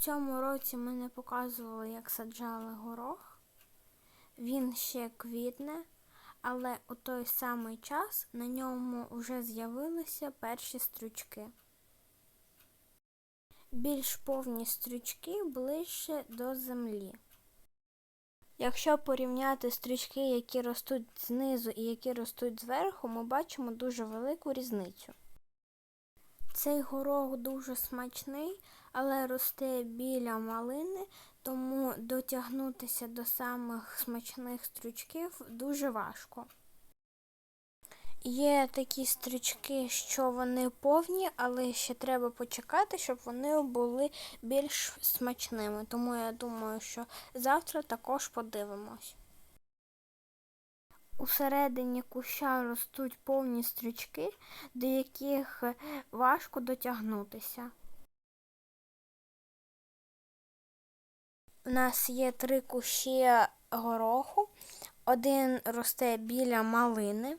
цьому році ми не показували, як саджали горох. Він ще квітне, але у той самий час на ньому вже з'явилися перші стручки. Більш повні стручки ближче до землі. Якщо порівняти стрічки, які ростуть знизу і які ростуть зверху, ми бачимо дуже велику різницю. Цей горох дуже смачний, але росте біля малини, тому дотягнутися до самих смачних стручків дуже важко. Є такі стрічки, що вони повні, але ще треба почекати, щоб вони були більш смачними. Тому я думаю, що завтра також подивимось. Усередині куща ростуть повні стрічки, до яких важко дотягнутися. У нас є три кущі гороху, один росте біля малини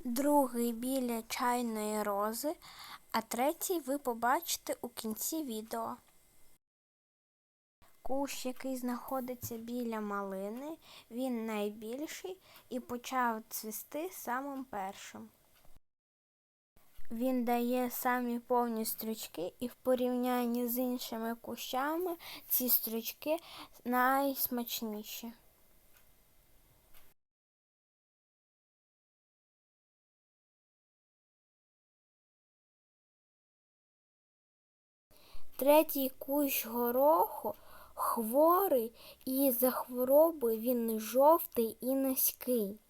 другий біля чайної рози, а третій ви побачите у кінці відео. Кущ, який знаходиться біля малини, він найбільший і почав цвісти самим першим. Він дає самі повні стрічки, і в порівнянні з іншими кущами ці стрічки найсмачніші. Третій кущ гороху хворий, і за хвороби він жовтий і низький,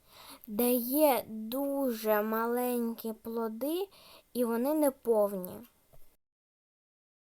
дає дуже маленькі плоди, і вони не повні.